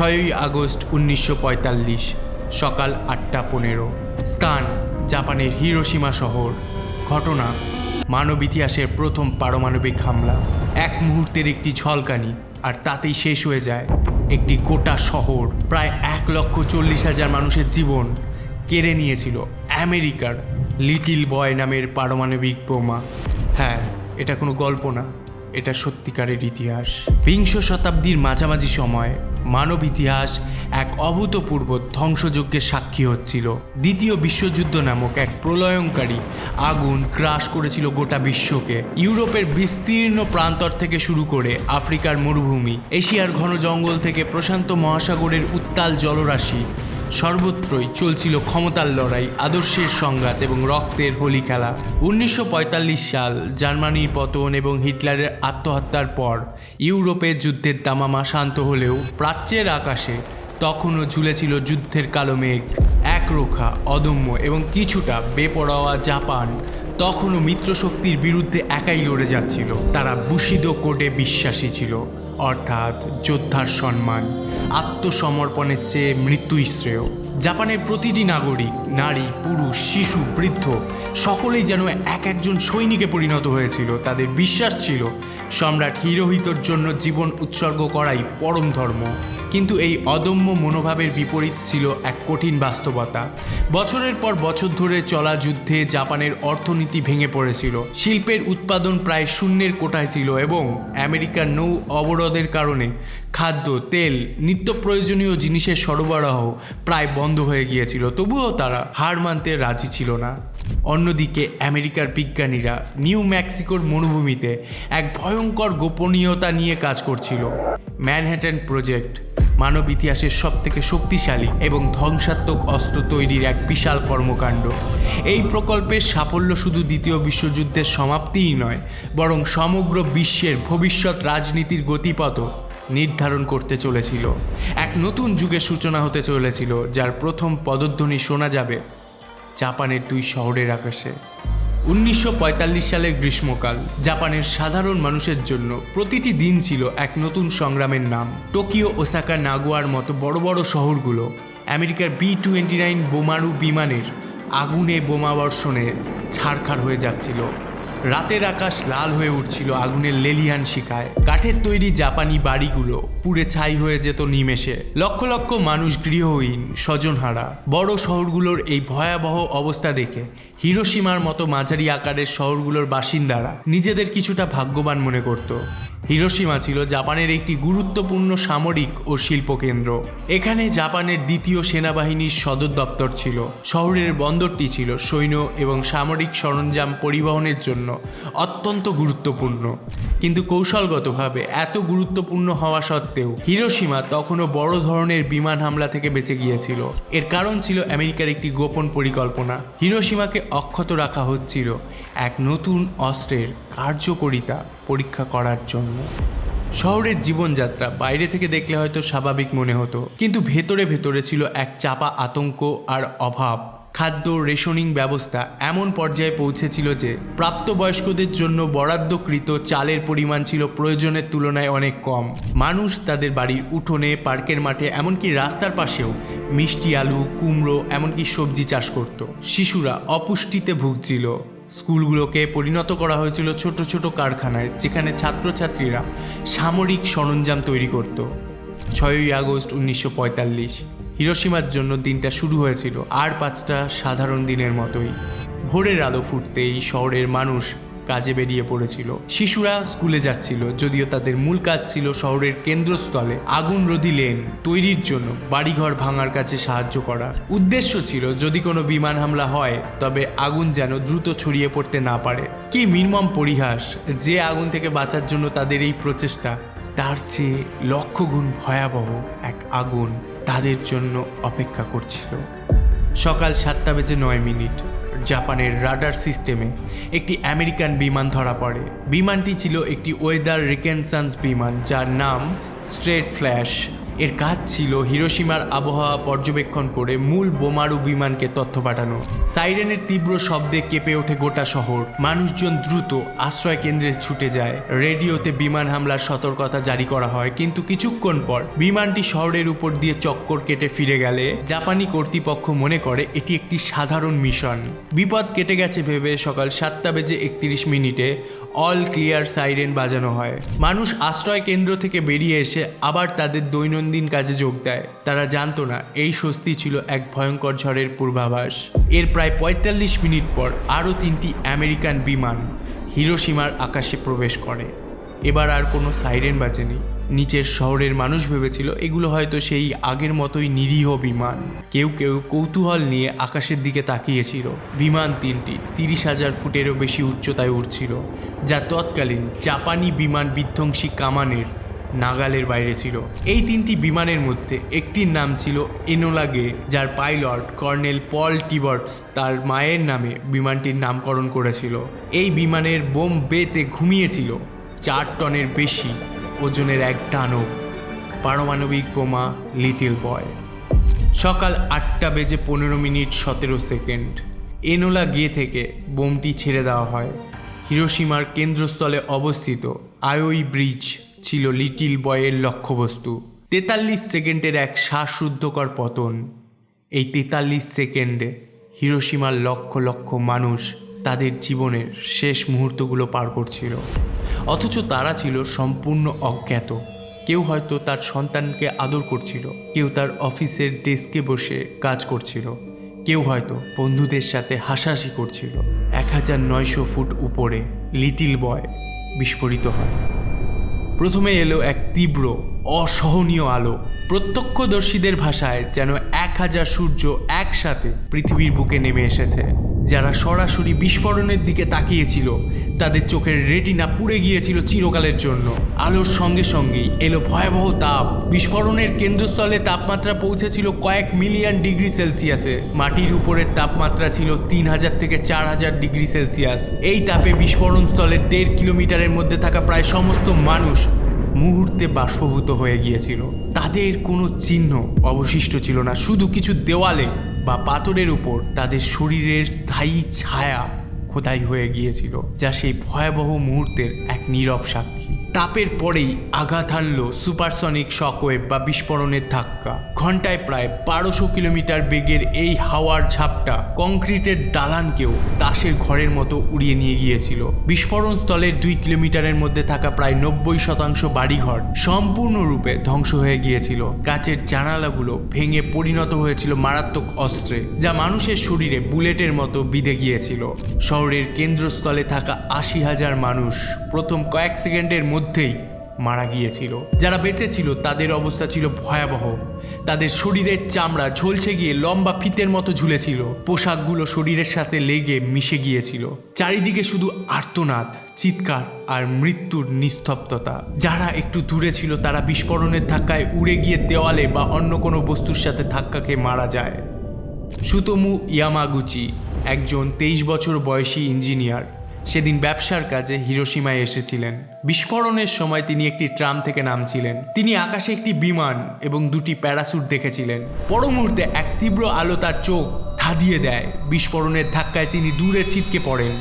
ছয়ই আগস্ট উনিশশো পঁয়তাল্লিশ, সকাল আটটা পনেরো। স্থান জাপানের হিরোসীমা শহর। ঘটনা, মানব ইতিহাসের প্রথম পারমাণবিক হামলা। এক মুহূর্তের একটি ঝলকানি আর তাতেই শেষ হয়ে যায়। একটি গোটা শহর, প্রায় এক লক্ষ চল্লিশ হাজার মানুষের জীবন কেড়ে নিয়েছিল আমেরিকার লিটিল বয় নামের পারমাণবিক বোমা। হ্যাঁ এটা কোনো গল্প না, এটা সত্যিকারের ইতিহাস। বিংশ শতাব্দীর মাঝামাঝি সময় মানব ইতিহাস এক অভূতপূর্ব ধ্বংসযজ্ঞের সাক্ষী হচ্ছিল। দ্বিতীয় বিশ্বযুদ্ধ নামক এক প্রলয়ঙ্কারী আগুন গ্রাস করেছিল গোটা বিশ্বকে। ইউরোপের বিস্তীর্ণ প্রান্তর থেকে শুরু করে আফ্রিকার মরুভূমি, এশিয়ার ঘন জঙ্গল থেকে প্রশান্ত মহাসাগরের উত্তাল জলরাশি সর্বত্রই চলছিল ক্ষমতার লড়াই, আদর্শের সংঘাত এবং রক্তের হোলি খেলা। উনিশশো পঁয়তাল্লিশ সাল জার্মানির পতন এবং হিটলারের আত্মহত্যার পর ইউরোপের যুদ্ধের দামামা শান্ত হলেও প্রাচ্যের আকাশে তখনও ঝুলেছিল যুদ্ধের কালো মেঘ। একরোখা, অদম্য এবং কিছুটা বেপরোয়া জাপান তখনও মিত্রশক্তির বিরুদ্ধে একাই লড়ে যাচ্ছিল। তারা বুশিদ কোডে বিশ্বাসী ছিল। অর্থাৎ যোদ্ধার সম্মান, আত্মসমর্পণের চেয়ে মৃত্যুই শ্রেয়। জাপানের প্রতিটি নাগরিক, নারী, পুরুষ, শিশু, বৃদ্ধ, সকলেই যেন এক একজন সৈনিকে পরিণত হয়েছিল। তাদের বিশ্বাস ছিল, সম্রাট হিরোহিতর জন্য জীবন উৎসর্গ করাই পরম ধর্ম। কিন্তু এই অদম্য মনোভাবের বিপরীত ছিল এক কঠিন বাস্তবতা। বছরের পর বছর ধরে চলা যুদ্ধে জাপানের অর্থনীতি ভেঙে পড়েছিল। শিল্পের উৎপাদন প্রায় শূন্যের কোটায় ছিল এবং আমেরিকার নৌ অবরোধের কারণে খাদ্য, তেল, নিত্য প্রয়োজনীয় জিনিসের সরবরাহ প্রায় বন্ধ হয়ে গিয়েছিল। তবুও তারা হার মানতে রাজি ছিল না। অন্যদিকে আমেরিকার বিজ্ঞানীরা নিউ মেক্সিকোর মরুভূমিতে এক ভয়ঙ্কর গোপনীয়তা নিয়ে কাজ করছিল। ম্যানহ্যাটন প্রজেক্ট মানব ইতিহাসের সবথেকে শক্তিশালী এবং ধ্বংসাত্মক অস্ত্র তৈরির এক বিশাল কর্মকাণ্ড। এই প্রকল্পের সাফল্য শুধু দ্বিতীয় বিশ্বযুদ্ধের সমাপ্তিই নয়, বরং সমগ্র বিশ্বের ভবিষ্যৎ রাজনীতির গতিপথও নির্ধারণ করতে চলেছিল। এক নতুন যুগের সূচনা হতে চলেছিল, যার প্রথম পদধ্বনি শোনা যাবে জাপানের দুই শহরের আকাশে। উনিশশো পঁয়তাল্লিশ সালের গ্রীষ্মকাল, জাপানের সাধারণ মানুষের জন্য প্রতিটি দিন ছিল এক নতুন সংগ্রামের নাম। টোকিও, ওসাকা, নাগোয়ার মতো বড় বড় শহরগুলো আমেরিকার বি টোয়েন্টি নাইন বোমারু বিমানের আগুনে বোমাবর্ষণে ছাড়খাড় হয়ে যাচ্ছিল। রাতের আকাশ লাল হয়ে উঠছিল আগুনের লেলিয়ান শিকায় কাঠের তৈরি জাপানি বাড়িগুলো পুড়ে ছাই হয়ে যেত নিমেষে। লক্ষ লক্ষ মানুষ গৃহহীন, স্বজনহারা। বড় শহরগুলোর এই ভয়াবহ অবস্থা দেখে হিরোসীমার মতো মাঝারি আকারের শহরগুলোর বাসিন্দারা নিজেদের কিছুটা ভাগ্যবান মনে করত। হিরোসীমা ছিল জাপানের একটি গুরুত্বপূর্ণ সামরিক ও শিল্প কেন্দ্র এখানে জাপানের দ্বিতীয় সেনাবাহিনীর সদর দপ্তর ছিল। শহরের বন্দরটি ছিল সৈন্য এবং সামরিক সরঞ্জাম পরিবহনের জন্য অত্যন্ত গুরুত্বপূর্ণ। কিন্তু কৌশলগতভাবে এত গুরুত্বপূর্ণ হওয়া সত্ত্বেও হিরোসীমা তখনও বড় ধরনের বিমান হামলা থেকে বেঁচে গিয়েছিল। এর কারণ ছিল আমেরিকার একটি গোপন পরিকল্পনা। হিরোসীমাকে অক্ষত রাখা হচ্ছিল এক নতুন অস্ত্রের কার্যকরিতা পরীক্ষা করার জন্য। শহরের জীবনযাত্রা বাইরে থেকে দেখলে হয়তো স্বাভাবিক মনে হতো, কিন্তু ভেতরে ভেতরে ছিল এক চাপা আতঙ্ক আর অভাব। খাদ্য রেশনিং ব্যবস্থা এমন পর্যায়ে পৌঁছেছিল যে, প্রাপ্তবয়স্কদের জন্য বরাদ্দকৃত চালের পরিমাণ ছিল প্রয়োজনের তুলনায় অনেক কম। মানুষ তাদের বাড়ির উঠোনে, পার্কের মাঠে, এমনকি রাস্তার পাশেও মিষ্টি আলু, কুমড়ো, এমনকি সবজি চাষ করত। শিশুরা অপুষ্টিতে ভুগছিল। স্কুলগুলোকে পরিণত করা হয়েছিল ছোট ছোট কারখানায়, যেখানে ছাত্রছাত্রীরা সামরিক সরঞ্জাম তৈরি করত। ছয়ই আগস্ট উনিশশো পঁয়তাল্লিশ হিরোসীমার জন্য দিনটা শুরু হয়েছিল আর পাঁচটা সাধারণ দিনের মতোই। ভোরের আলো ফুটতেই শহরের মানুষ কাজে বেরিয়ে পড়েছিল। শিশুরা স্কুলে যাচ্ছিল, যদিও তাদের মূল কাজ ছিল শহরের কেন্দ্রস্থলে আগুন রোধী লেন তৈরির জন্য বাড়িঘর ভাঙার কাছে সাহায্য করা। উদ্দেশ্য ছিল, যদি কোনো বিমান হামলা হয়, তবে আগুন যেন দ্রুত ছড়িয়ে পড়তে না পারে। কি মিনিমাম পরিহাস যে আগুন থেকে বাঁচার জন্য তাদের এই প্রচেষ্টা? তার চেয়ে লক্ষ গুণ ভয়াবহ এক আগুন তাদের জন্য অপেক্ষা করছিল। সকাল সাতটা বেজে নয় মিনিট। জাপানের রাডার সিস্টেমে একটি আমেরিকান বিমান ধরা পড়ে। বিমানটি ছিল একটি ওয়েদার রিকেনসান্স বিমান, যার নাম স্ট্রেট ফ্ল্যাশ। এর কাজ ছিল হিরোসীমার আবহাওয়া পর্যবেক্ষণ করে মূল বোমারু বিমানকে তথ্য পাঠানো। সাইরেনের তীব্র শব্দে কেঁপে ওঠে গোটা শহর। মানুষজন দ্রুত আশ্রয় কেন্দ্রে ছুটে যায়। রেডিওতে বিমান হামলার সতর্কতা জারি করা হয়, কিন্তু কিছুক্ষণ পর বিমানটি শহরের উপর দিয়ে চক্কর কেটে ফিরে গেলে জাপানি কর্তৃপক্ষ মনে করে এটি একটি সাধারণ মিশন। বিপদ কেটে গেছে ভেবে সকাল সাতটা বেজে একত্রিশ মিনিটে অল ক্লিয়ার সাইরেন বাজানো হয়। মানুষ আশ্রয় কেন্দ্র থেকে বেরিয়ে এসে আবার তাদের দৈনন্দিন কাজে যোগ দেয়। তারা জানতো না, এই স্বস্তি ছিল এক ভয়ঙ্কর ঝড়ের পূর্বাভাস। এর প্রায় পঁয়তাল্লিশ মিনিট পর আরও তিনটি আমেরিকান বিমান হিরোসীমার আকাশে প্রবেশ করে। এবার আর কোনো সাইরেন বাজেনি। নিচের শহরের মানুষ ভেবেছিল, এগুলো হয়তো সেই আগের মতোই নিরীহ বিমান। কেউ কেউ কৌতূহল নিয়ে আকাশের দিকে তাকিয়েছিল। বিমান তিনটি তিরিশ হাজার ফুটেরও বেশি উচ্চতায় উঠছিল যা তৎকালীন জাপানি বিমান বিধ্বংসী কামানের নাগালের বাইরে ছিল। এই তিনটি বিমানের মধ্যে একটির নাম ছিল এনোলাগে যার পাইলট কর্নেল পল টিবার্টস তার মায়ের নামে বিমানটির নামকরণ করেছিল। এই বিমানের বোম বেতে ঘুমিয়েছিল, চার টনের বেশি ওজনের এক দানব পারমাণবিক বোমা, লিটিল বয়। সকাল আটটা বেজে পনেরো মিনিট সতেরো সেকেন্ড। এনোলা গিয়ে থেকে বোমটি ছেড়ে দেওয়া হয়। হিরোসীমার কেন্দ্রস্থলে অবস্থিত আয়োই ব্রিজ ছিল লিটিল বয়ের লক্ষ্যবস্তু। তেতাল্লিশ সেকেন্ডের এক শ্বাসরুদ্ধকর পতন। এই তেতাল্লিশ সেকেন্ডে হিরোসীমার লক্ষ লক্ষ মানুষ তাদের জীবনের শেষ মুহূর্তগুলো পার করছিল। অথচ তারা ছিল সম্পূর্ণ অজ্ঞাত। কেউ হয়তো তার সন্তানকে আদর করছিল, কেউ তার অফিসের ডেস্কে বসে কাজ করছিল, কেউ হয়তো বন্ধুদের সাথে হাসাহাসি করছিল। এক হাজার নয়শো ফুট উপরে লিটিল বয় বিস্ফোরিত হয়। প্রথমে এলো এক তীব্র, অসহনীয় আলো। প্রত্যক্ষদর্শীদের ভাষায় যেন এক হাজার সূর্য একসাথে পৃথিবীর বুকে নেমে এসেছে। যারা সরাসরি বিস্ফোরণের দিকে তাকিয়েছিল, তাদের চোখের রেটিনা পুড়ে গিয়েছিল চিরকালের জন্য। আলোর সঙ্গে সঙ্গেই এলো ভয়াবহ তাপ। বিস্ফোরণের কেন্দ্রস্থলে তাপমাত্রা পৌঁছেছিল কয়েক মিলিয়ন ডিগ্রি সেলসিয়াসে। মাটির উপরের তাপমাত্রা ছিল তিন হাজার থেকে চার হাজার ডিগ্রি সেলসিয়াস। এই তাপে বিস্ফোরণ স্থলের দেড় কিলোমিটারের মধ্যে থাকা প্রায় সমস্ত মানুষ মুহূর্তে বাষ্পভূত হয়ে গিয়েছিল। তাদের কোনো চিহ্ন অবশিষ্ট ছিল না, শুধু কিছু দেওয়ালে বা পাথরের উপর তাদের শরীরের স্থায়ী ছায়া খোদাই হয়ে গিয়েছিল, যা সেই ভয়াবহ মুহূর্তের এক নীরব সাক্ষী। তাপের পরেই আঘাত হানল সুপারসনিক শকওয়েব বা বিস্ফোরণের ধাক্কা। ঘন্টায় প্রায় বারোশো কিলোমিটার বেগের এই হাওয়ার ঝাপটা কংক্রিটের দালানকেও দাসের ঘরের মতো উড়িয়ে নিয়ে গিয়েছিল। বিস্ফোরণ স্থলের দুই কিলোমিটারের মধ্যে থাকা প্রায় নব্বই শতাংশ বাড়িঘর সম্পূর্ণরূপে ধ্বংস হয়ে গিয়েছিল। কাচের জানালাগুলো ভেঙে পরিণত হয়েছিল মারাত্মক অস্ত্রে, যা মানুষের শরীরে বুলেটের মতো বিঁধে গিয়েছিল। শহরের কেন্দ্রস্থলে থাকা আশি হাজার মানুষ প্রথম কয়েক সেকেন্ডের মধ্যেই মারা গিয়েছিল। যারা বেঁচে ছিল, তাদের অবস্থা ছিল ভয়াবহ। তাদের শরীরের চামড়া ঝলসে গিয়ে লম্বা ফিতের মতো ঝুলেছিল। পোশাকগুলো শরীরের সাথে লেগে মিশে গিয়েছিল। চারিদিকে শুধু আর্তনাদ, চিৎকার আর মৃত্যুর নিস্তব্ধতা। যারা একটু দূরে ছিল, তারা বিস্ফোরণের ধাক্কায় উড়ে গিয়ে দেওয়ালে বা অন্য কোনো বস্তুর সাথে ধাক্কা খেয়ে মারা যায়। সুতমু ইয়ামাগুচি, একজন তেইশ বছর বয়সী ইঞ্জিনিয়ার, সেদিন ব্যবসার কাজে হিরোসীমায় এসেছিলেন। বিস্ফোরণের সময় তিনি একটি ট্রাম থেকে নামছিলেন। তিনি আকাশে একটি বিমান এবং দুটি প্যারাসুট দেখেছিলেন। পর মুহূর্তে এক তীব্র আলো তার চোখ ধাঁধিয়ে দেয়। বিস্ফোরণের ধাক্কায় তিনি দূরে ছিটকে পড়েন।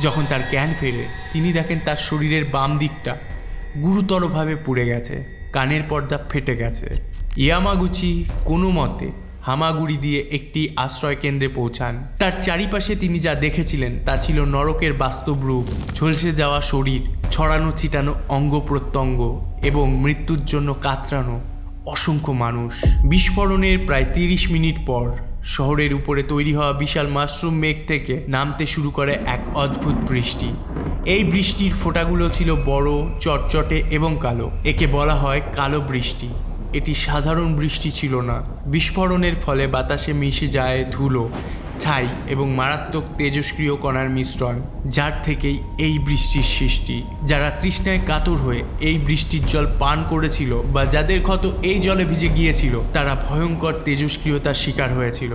যখন তার জ্ঞান ফেরে, তিনি দেখেন তার শরীরের বাম দিকটা গুরুতরভাবে পুড়ে গেছে। কানের পর্দা ফেটে গেছে। ইয়ামাগুচি কোনো মতে হামাগুড়ি দিয়ে একটি আশ্রয় কেন্দ্রে পৌঁছান। তার চারিপাশে তিনি যা দেখেছিলেন তা ছিল নরকের বাস্তব রূপ, ঝলসে যাওয়া শরীর ছড়ানো, ছিটানো, অঙ্গ প্রত্যঙ্গ এবং মৃত্যুর জন্য কাতরানো অসংখ্য মানুষ। বিস্ফোরণের প্রায় তিরিশ মিনিট পর শহরের উপরে তৈরি হওয়া বিশাল মাশরুম মেঘ থেকে নামতে শুরু করে এক অদ্ভুত বৃষ্টি। এই বৃষ্টির ফোঁটাগুলো ছিল বড়, চটচটে এবং কালো। একে বলা হয় কালো বৃষ্টি। এটি সাধারণ বৃষ্টি ছিল না। বিস্ফোরণের ফলে বাতাসে মিশে যায় ধুলো, ছাই এবং মারাত্মক তেজস্ক্রিয় কণার মিশ্রণ, যার থেকেই এই বৃষ্টির সৃষ্টি। যারা তৃষ্ণায় কাতর হয়ে এই বৃষ্টির জল পান করেছিল বা যাদের ক্ষত এই জলে ভিজে গিয়েছিল, তারা ভয়ঙ্কর তেজস্ক্রিয়তার শিকার হয়েছিল।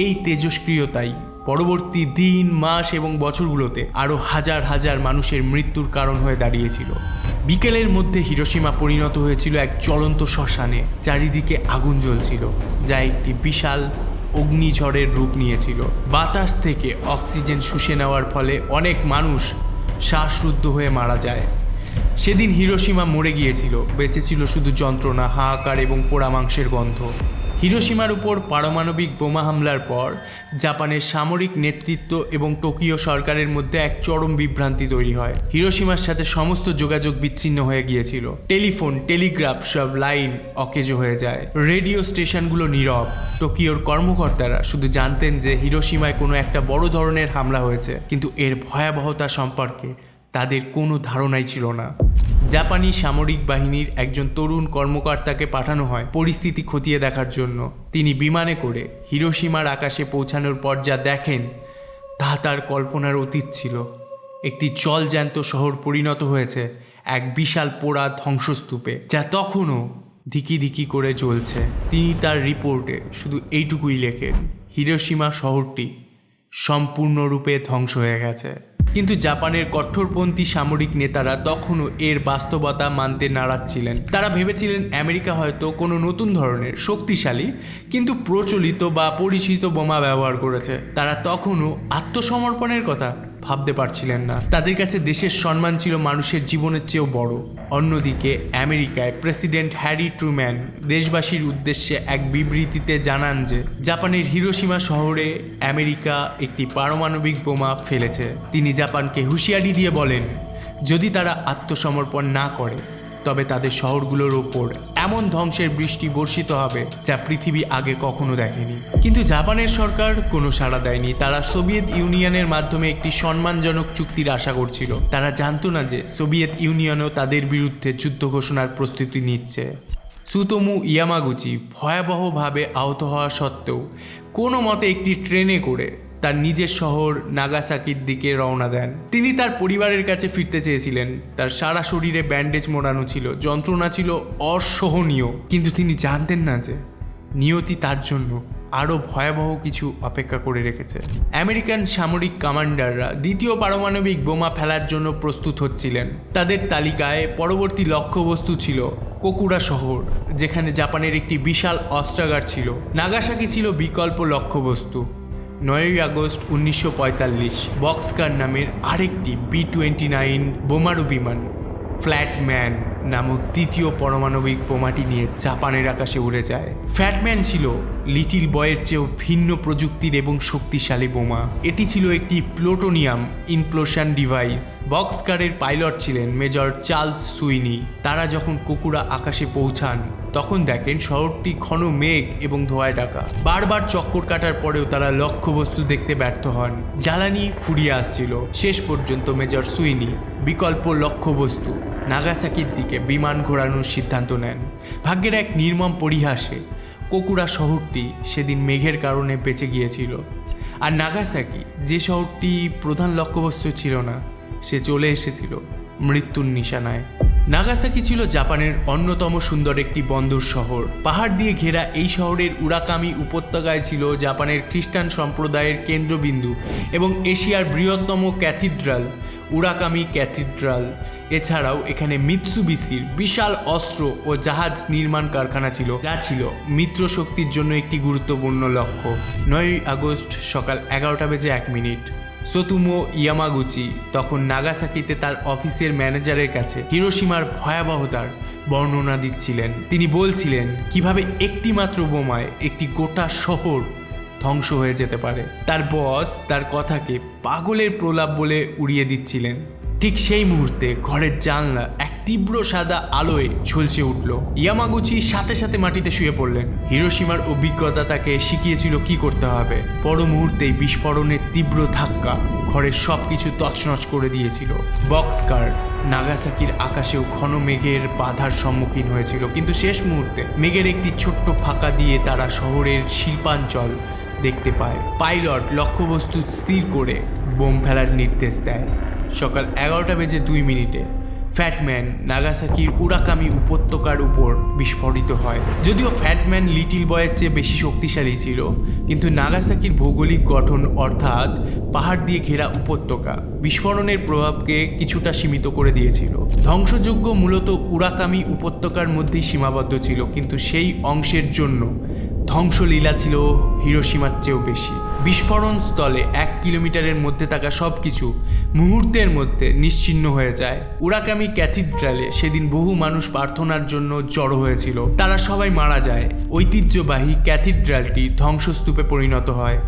এই তেজস্ক্রিয়তাই পরবর্তী দিন, মাস এবং বছরগুলোতে আরও হাজার হাজার মানুষের মৃত্যুর কারণ হয়ে দাঁড়িয়েছিল। বিকেলের মধ্যে হিরোসীমা পরিণত হয়েছিল এক চলন্ত শ্মশানে। চারিদিকে আগুন জ্বলছিল, যা একটি বিশাল অগ্নিঝড়ের রূপ নিয়েছিল। বাতাস থেকে অক্সিজেন শুষে নেওয়ার ফলে অনেক মানুষ শ্বাসরুদ্ধ হয়ে মারা যায়। সেদিন হিরোসীমা মরে গিয়েছিল, বেঁচে ছিল শুধু যন্ত্রণা, হাহাকার এবং পোড়া মাংসের গন্ধ। হিরোসীমার উপর পারমাণবিক বোমা হামলার পর জাপানের সামরিক নেতৃত্ব এবং টোকিও সরকারের মধ্যে এক চরম বিভ্রান্তি তৈরি হয়। হিরোসীমার সাথে সমস্ত যোগাযোগ বিচ্ছিন্ন হয়ে গিয়েছিল। টেলিফোন, টেলিগ্রাফ সব লাইন অকেজো হয়ে যায়। রেডিও স্টেশনগুলো নীরব। টোকিওর কর্মকর্তারা শুধু জানতেন যে হিরোসীমায় কোনো একটা বড় ধরনের হামলা হয়েছে, কিন্তু এর ভয়াবহতা সম্পর্কে তাদের কোনো ধারণাই ছিল না। জাপানি সামরিক বাহিনীর একজন তরুণ কর্মকর্তাকে পাঠানো হয় পরিস্থিতি খতিয়ে দেখার জন্য। তিনি বিমানে করে হিরোসীমার আকাশে পৌঁছানোর পর যা দেখেন, তা তার কল্পনার অতীত ছিল। একটি জলজ্যান্ত শহর পরিণত হয়েছে এক বিশাল পোড়া ধ্বংসস্তূপে, যা তখনও ধিকি ধিকি করে জ্বলছে। তিনি তার রিপোর্টে শুধু এইটুকুই লেখেন হিরোসীমা শহরটি সম্পূর্ণরূপে ধ্বংস হয়ে গেছে। কিন্তু জাপানের কঠোরপন্থী সামরিক নেতারা তখনও এর বাস্তবতা মানতে নারাজ ছিলেন। তারা ভেবেছিলেন আমেরিকা হয়তো কোনো নতুন ধরনের শক্তিশালী কিন্তু প্রচলিত বা পরিচিত বোমা ব্যবহার করেছে। তারা তখনও আত্মসমর্পণের কথা ভাবতে পারছিলেন না। তাদের কাছে দেশের সম্মান ছিল মানুষের জীবনের চেয়েও বড়। অন্যদিকে আমেরিকায় প্রেসিডেন্ট হ্যারি ট্রুম্যান দেশবাসীর উদ্দেশ্যে এক বিবৃতিতে জানান যে, জাপানের হিরোসীমা শহরে আমেরিকা একটি পারমাণবিক বোমা ফেলেছে। তিনি জাপানকে হুঁশিয়ারি দিয়ে বলেন, যদি তারা আত্মসমর্পণ না করে তবে তাদের শহরগুলোর ওপর এমন ধ্বংসের বৃষ্টি বর্ষিত হবে যা পৃথিবী আগে কখনো দেখেনি। কিন্তু জাপানের সরকার কোনো সাড়া দেয়নি। তারা সোভিয়েত ইউনিয়নের মাধ্যমে একটি সম্মানজনক চুক্তির আশা করছিল। তারা জানতো না যে সোভিয়েত ইউনিয়নও তাদের বিরুদ্ধে যুদ্ধ ঘোষণার প্রস্তুতি নিচ্ছে। সুতোমু ইয়ামাগুচি ভয়াবহভাবে আহত হওয়া সত্ত্বেও কোনো মতে একটি ট্রেনে করে তার নিজের শহর নাগাসাকির দিকে রওনা দেন। তিনি তার পরিবারের কাছে ফিরতে চেয়েছিলেন। তার সারা শরীরে ব্যান্ডেজ মোড়ানো ছিল। যন্ত্রণা ছিল অসহনীয়। কিন্তু তিনি জানতেন না যে, নিয়তি তার জন্য আরও ভয়াবহ কিছু অপেক্ষা করে রেখেছে। আমেরিকান সামরিক কমান্ডাররা দ্বিতীয় পারমাণবিক বোমা ফেলার জন্য প্রস্তুত হচ্ছিলেন। তাদের তালিকায় পরবর্তী লক্ষ্যবস্তু ছিল কোকুরা শহর, যেখানে জাপানের একটি বিশাল অস্ত্রাগার ছিল। নাগাসাকি ছিল বিকল্প লক্ষ্যবস্তু। নয়ই আগস্ট উনিশশো পঁয়তাল্লিশ, বক্সকার নামের আরেকটি বি টোয়েন্টি নাইন বোমারু বিমান ফ্ল্যাটম্যান নামক দ্বিতীয় পারমাণবিক বোমাটি নিয়ে জাপানের আকাশে উড়ে যায়। ফ্ল্যাটম্যান ছিল লিটিল বয়ের চেয়েও ভিন্ন প্রযুক্তির এবং শক্তিশালী বোমা। এটি ছিল একটি প্লোটোনিয়াম ইনপ্লোশন ডিভাইস। বক্সকারের পাইলট ছিলেন মেজর চার্লস সুইনি। তারা যখন কুকুরা আকাশে পৌঁছান তখন দেখেন শহরটি ঘন মেঘ এবং ধোঁয়ায় ঢাকা। বারবার চক্কর কাটার পরেও তারা লক্ষ্যবস্তু দেখতে ব্যর্থ হন। জ্বালানি ফুরিয়ে আসছিল। শেষ পর্যন্ত মেজর সুইনি বিকল্প লক্ষ্যবস্তু নাগাসাকির দিকে বিমান ঘোরানোর সিদ্ধান্ত নেন। ভাগ্যের এক নির্মম পরিহাসে কোকুরা শহরটি সেদিন মেঘের কারণে বেঁচে গিয়েছিল। আর নাগাসাকি যে শহরটি প্রধান লক্ষ্যবস্তু ছিল না, সে চলে এসেছিল মৃত্যুর নিশানায়। নাগাসাকি ছিল জাপানের অন্যতম সুন্দর একটি বন্দর শহর। পাহাড় দিয়ে ঘেরা এই শহরের উরাকামি উপত্যকায় ছিল জাপানের খ্রিস্টান সম্প্রদায়ের কেন্দ্রবিন্দু এবং এশিয়ার বৃহত্তম ক্যাথিড্রাল উরাকামি ক্যাথিড্রাল। এছাড়াও এখানে মিৎসুবিসির বিশাল অস্ত্র ও জাহাজ নির্মাণ কারখানা ছিল, যা ছিল মিত্র শক্তির জন্য একটি গুরুত্বপূর্ণ লক্ষ্য। নয়ই আগস্ট সকাল এগারোটা বেজে এক মিনিট। সতুমো ইয়ামাগুচি তখন নাগাসাকিতে তার অফিসের ম্যানেজারের কাছে হিরোসীমার ভয়াবহতার বর্ণনা দিচ্ছিলেন। তিনি বলছিলেন, কীভাবে একটি মাত্র বোমায় একটি গোটা শহর ধ্বংস হয়ে যেতে পারে? তার বস তার কথাকে পাগলের প্রলাপ বলে উড়িয়ে দিচ্ছিলেন। ঠিক সেই মুহূর্তে ঘরের জানলা এক তীব্র সাদা আলোয় ঝলসে উঠল। ইয়ামাগুচি সাথে সাথে মাটিতে শুয়ে পড়লেন। হিরোসীমার অভিজ্ঞতা তাকে শিখিয়েছিল কি করতে হবে। পর মুহূর্তেই বিস্ফোরণের তীব্র ধাক্কা ঘরের সব কিছু তছনছ করে দিয়েছিল। বক্সকার নাগাসাকির আকাশেও ঘন মেঘের বাধার সম্মুখীন হয়েছিল। কিন্তু শেষ মুহূর্তে মেঘের একটি ছোট্ট ফাঁকা দিয়ে তারা শহরের শিল্পাঞ্চল দেখতে পায়। পাইলট লক্ষ্যবস্তু স্থির করে বোম ফেলার নির্দেশ দেয়। সকাল এগারোটা বেজে দুই মিনিটে ফ্যাটম্যান নাগাসাকির উরাকামি উপত্যকার উপর বিস্ফোরিত হয়। যদিও ফ্যাটম্যান লিটিল বয়ের চেয়ে বেশি শক্তিশালী ছিল, কিন্তু নাগাসাকির ভৌগোলিক গঠন অর্থাৎ পাহাড় দিয়ে ঘেরা উপত্যকা বিস্ফোরণের প্রভাবকে কিছুটা সীমিত করে দিয়েছিল। ধ্বংসযোগ্য মূলত উরাকামি উপত্যকার মধ্যেই সীমাবদ্ধ ছিল, কিন্তু সেই অংশের জন্য ধ্বংসলীলা ছিল হিরোসীমার চেয়েও বেশি। বিস্ফোরণ স্থলে এক কিলোমিটারের মধ্যে থাকা সব কিছু মুহূর্তের মধ্যে নিশ্চিহ্ন হয়ে যায়। উরাকামি ক্যাথিড্রালে সেদিন বহু মানুষ প্রার্থনার জন্য জড়ো হয়েছিল। তারা সবাই মারা যায়। ঐতিহ্যবাহী ক্যাথিড্রালটি ধ্বংসস্তূপে পরিণত হয়।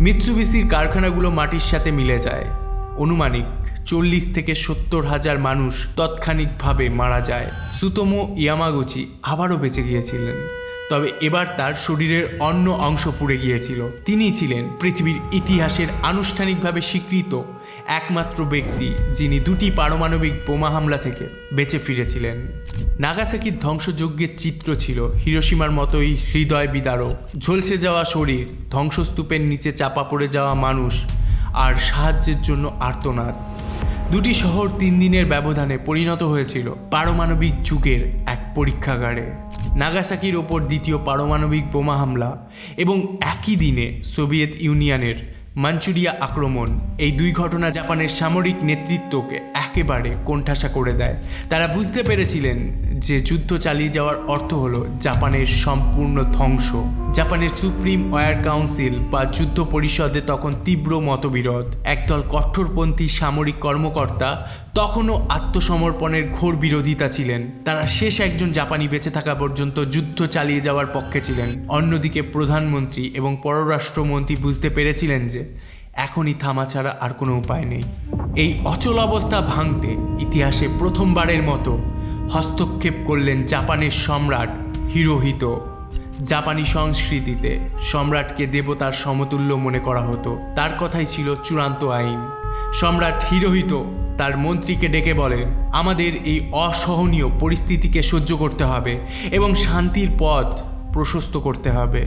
মিৎসুবিসির কারখানাগুলো মাটির সাথে মিলে যায়। অনুমানিক চল্লিশ থেকে সত্তর হাজার মানুষ তাৎক্ষণিকভাবে মারা যায়। সুতোমো ইয়ামাগুচি আবারও বেঁচে গিয়েছিলেন। তবে এবার তার শরীরের অন্য অংশ পুড়ে গিয়েছিল। তিনি ছিলেন পৃথিবীর ইতিহাসের আনুষ্ঠানিকভাবে স্বীকৃত একমাত্র ব্যক্তি, যিনি দুটি পারমাণবিক বোমা হামলা থেকে বেঁচে ফিরেছিলেন। নাগাসাকির ধ্বংসযজ্ঞের চিত্র ছিল হিরোসীমার মতোই হৃদয় বিদারক। ঝলসে যাওয়া শরীর, ধ্বংসস্তূপের নিচে চাপা পড়ে যাওয়া মানুষ আর সাহায্যের জন্য আর্তনাদ। দুটি শহর তিন দিনের ব্যবধানে পরিণত হয়েছিল পারমাণবিক যুগের এক পরীক্ষাগারে। নাগাসাকির ওপর দ্বিতীয় পারমাণবিক বোমা হামলা এবং একই দিনে সোভিয়েত ইউনিয়নের মাঞ্চুরিয়া আক্রমণ, এই দুই ঘটনা জাপানের সামরিক নেতৃত্বকে একেবারে কোণঠাসা করে দেয়। তারা বুঝতে পেরেছিলেন যে যুদ্ধ চালিয়ে যাওয়ার অর্থ হলো জাপানের সম্পূর্ণ ধ্বংস। জাপানের সুপ্রিম ওয়ার কাউন্সিল বা যুদ্ধ পরিষদে তখন তীব্র মতবিরোধ। একদল কঠোরপন্থী সামরিক কর্মকর্তা তখনও আত্মসমর্পণের ঘোর বিরোধিতা ছিলেন। তারা শেষ একজন জাপানি বেঁচে থাকা পর্যন্ত যুদ্ধ চালিয়ে যাওয়ার পক্ষে ছিলেন। অন্যদিকে প্রধানমন্ত্রী এবং পররাষ্ট্রমন্ত্রী বুঝতে পেরেছিলেন যে এখনই থামা ছাড়া আর কোনো উপায় নেই। এই অচল অবস্থা ভাঙতে ইতিহাসে প্রথমবারের মতো হস্তক্ষেপ করলেন জাপানের সম্রাট হিরোহিত। জাপানি সংস্কৃতিতে সম্রাটকে দেবতার সমতুল্য মনে করা হতো। তার কথাই ছিল চূড়ান্ত আইন। সম্রাট হিরোহিত তার মন্ত্রীকে ডেকে বলেন, আমাদের এই অসহনীয় পরিস্থিতিকে সহ্য করতে হবে এবং শান্তির পথ প্রশস্ত করতে হবে।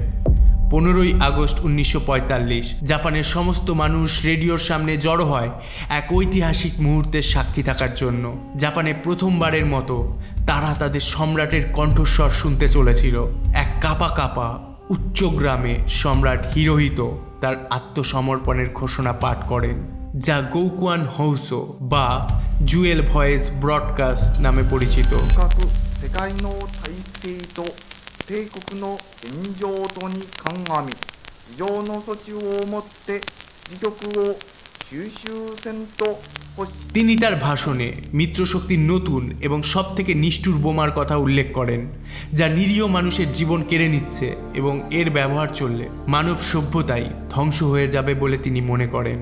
পনেরোই আগস্ট উনিশশো পঁয়তাল্লিশ, জাপানের সমস্ত মানুষ রেডিওর সামনে জড়ো হয় এক ঐতিহাসিক মুহূর্তের সাক্ষী থাকার জন্য। জাপানে প্রথমবারের মতো তারা তাদের সম্রাটের কণ্ঠস্বর শুনতে চলেছিল। এক কাপা কাপা উচ্চ গ্রামে সম্রাট হিরোহিত তার আত্মসমর্পণের ঘোষণা পাঠ করেন, যা গৌকুয়ান হৌসো বা জুয়েল ভয়েস ব্রডকাস্ট নামে পরিচিত। 帝国の現状とに鑑み非常の措置をもって自局を収集せんと欲し তিনি তার ভাষণে মিত্রশক্তির নতুন এবং সব থেকে নিষ্ঠুর বোমার কথা উল্লেখ করেন যা নিরীহ মানুষের জীবন কেড়ে নিচ্ছে এবং এর ব্যবহার চললে মানব সভ্যতাই ধ্বংস হয়ে যাবে বলে তিনি মনে করেন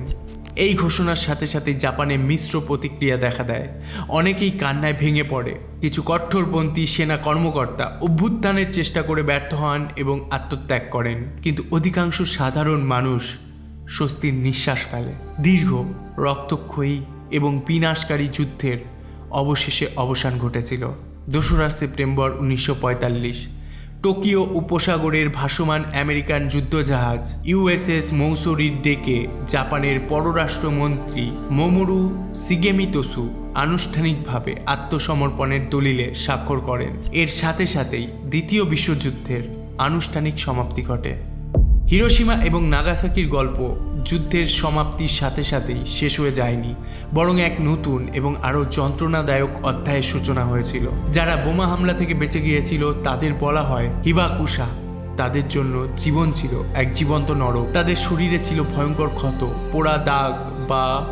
এই ঘোষণার সাথে সাথে জাপানে মিশ্র প্রতিক্রিয়া দেখা দেয়। অনেকেই কান্নায় ভেঙে পড়ে। কিছু কঠোরপন্থী সেনা কর্মকর্তা অভ্যুত্থানের চেষ্টা করে ব্যর্থ হন এবং আত্মত্যাগ করেন। কিন্তু অধিকাংশ সাধারণ মানুষ স্বস্তির নিঃশ্বাস ফেলে। দীর্ঘ, রক্তক্ষয়ী এবং বিনাশকারী যুদ্ধের অবশেষে অবসান ঘটেছিল। দোসরা সেপ্টেম্বর উনিশশো পঁয়তাল্লিশ। টোকিও উপসাগরের ভাসমান আমেরিকান যুদ্ধজাহাজ ইউএসএস মৌসুরির ডেকে জাপানের পররাষ্ট্রমন্ত্রী মোমোরু সিগেমিতোসু আনুষ্ঠানিকভাবে আত্মসমর্পণের দলিলে স্বাক্ষর করেন। এর সাথে সাথেই দ্বিতীয় বিশ্বযুদ্ধের আনুষ্ঠানিক সমাপ্তি ঘটে। হিরোসীমা এবং নাগাসাকির গল্প যুদ্ধের সমাপ্তির সাথে সাথেই শেষ হয়ে যায়নি, বরং এক নতুন এবং আরও যন্ত্রণাদায়ক অধ্যায়ের সূচনা হয়েছিল, যারা বোমা হামলা থেকে বেঁচে গিয়েছিল, তাদের বলা হয় হিবাকুশা তাদের জন্য জীবন ছিল এক জীবন্ত নরক। তাদের শরীরে ছিল ভয়ঙ্কর ক্ষত, পোড়া দাগ বা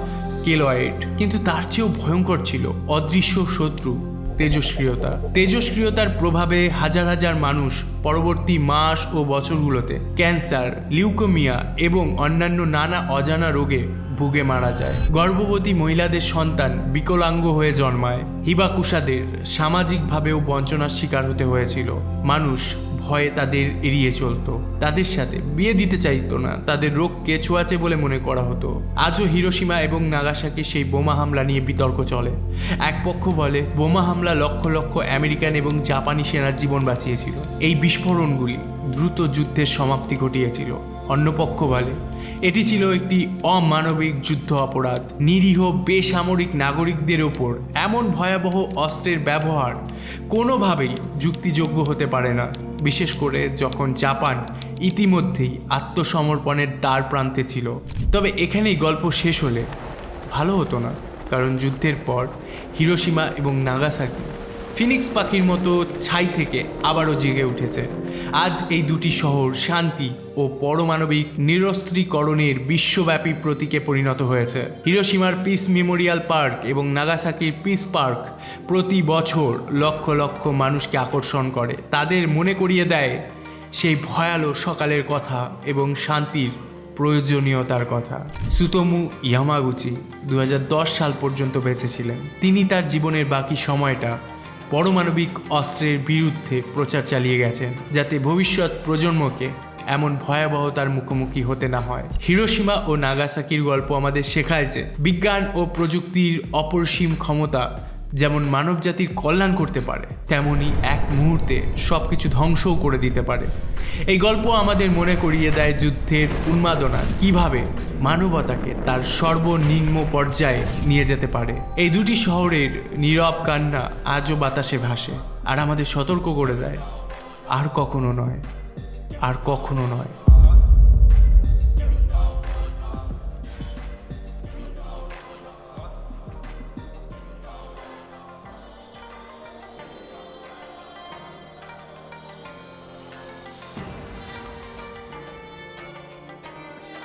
কেলয়েড। কিন্তু তার চেয়েও ভয়ঙ্কর ছিল অদৃশ্য শত্রু তেজস্ক্রিয়তা। তেজস্ক্রিয়তার প্রভাবে হাজার হাজার মানুষ পরবর্তী মাস ও বছরগুলোতে ক্যান্সার, লিউকোমিয়া এবং অন্যান্য নানা অজানা রোগে ভুগে মারা যায়। গর্ভবতী মহিলাদের সন্তান বিকলাঙ্গ হয়ে জন্মায়। হিবাকুষাদের সামাজিকভাবেও বঞ্চনার শিকার হতে হয়েছিল। মানুষ ভয়ে তাদের এড়িয়ে চলতো। তাদের সাথে বিয়ে দিতে চাইতো না। তাদের রোগকে ছোঁয়াচে বলে মনে করা হতো। আজও হিরোসীমা এবং নাগাসাকি সেই বোমা হামলা নিয়ে বিতর্ক চলে। এক পক্ষ বলে, বোমা হামলা লক্ষ লক্ষ আমেরিকান এবং জাপানি সেনার জীবন বাঁচিয়েছিল। এই বিস্ফোরণগুলি দ্রুত যুদ্ধের সমাপ্তি ঘটিয়েছিল। অন্য পক্ষ বলে, এটি ছিল একটি অমানবিক যুদ্ধ অপরাধ। নিরীহ বেসামরিক নাগরিকদের ওপর এমন ভয়াবহ অস্ত্রের ব্যবহার কোনোভাবেই যুক্তিযোগ্য হতে পারে না। বিশেষ করে যখন জাপান ইতিমধ্যেই আত্মসমর্পণের দ্বার প্রান্তে ছিল। তবে এখানেই গল্প শেষ হলে ভালো হতো না, কারণ যুদ্ধের পর হিরোসীমা এবং নাগাসাকি ফিনিক্স পাখির মতো ছাই থেকে আবারও জেগে উঠেছে। আজ এই দুটি শহর শান্তি ও পরমাণবিক নিরস্ত্রীকরণের বিশ্বব্যাপী প্রতীকে পরিণত হয়েছে। হিরোসীমার পিস মেমোরিয়াল পার্ক এবং নাগাসাকির পিস পার্ক প্রতি বছর লক্ষ লক্ষ মানুষকে আকর্ষণ করে। তাদের মনে করিয়ে দেয় সেই ভয়ালো সকালের কথা এবং শান্তির প্রয়োজনীয়তার কথা। সুতোমু ইয়ামাগুচি দু হাজার দশ সাল পর্যন্ত বেঁচে ছিলেন। তিনি তার জীবনের বাকি সময়টা পরমাণবিক অস্ত্রের বিরুদ্ধে প্রচার চালিয়ে গেছেন, যাতে ভবিষ্যৎ প্রজন্মকে এমন ভয়াবহতার মুখোমুখি হতে না হয়। হিরোসীমা ও নাগাসাকির গল্প আমাদের শেখায় যে বিজ্ঞান ও প্রযুক্তির অপরিসীম ক্ষমতা যেমন মানবজাতির কল্যাণ করতে পারে তেমনই এক মুহূর্তে সব কিছু ধ্বংসও করে দিতে পারে। এই গল্প আমাদের মনে করিয়ে দেয় যুদ্ধের উন্মাদনা, কীভাবে মানবতাকে তার সর্বনিম্ন পর্যায়ে নিয়ে যেতে পারে। এই দুটি শহরের নীরব কান্না আজও বাতাসে ভাসে, আর আমাদের সতর্ক করে দেয়, আর কখনো নয়, আর কখনো নয়।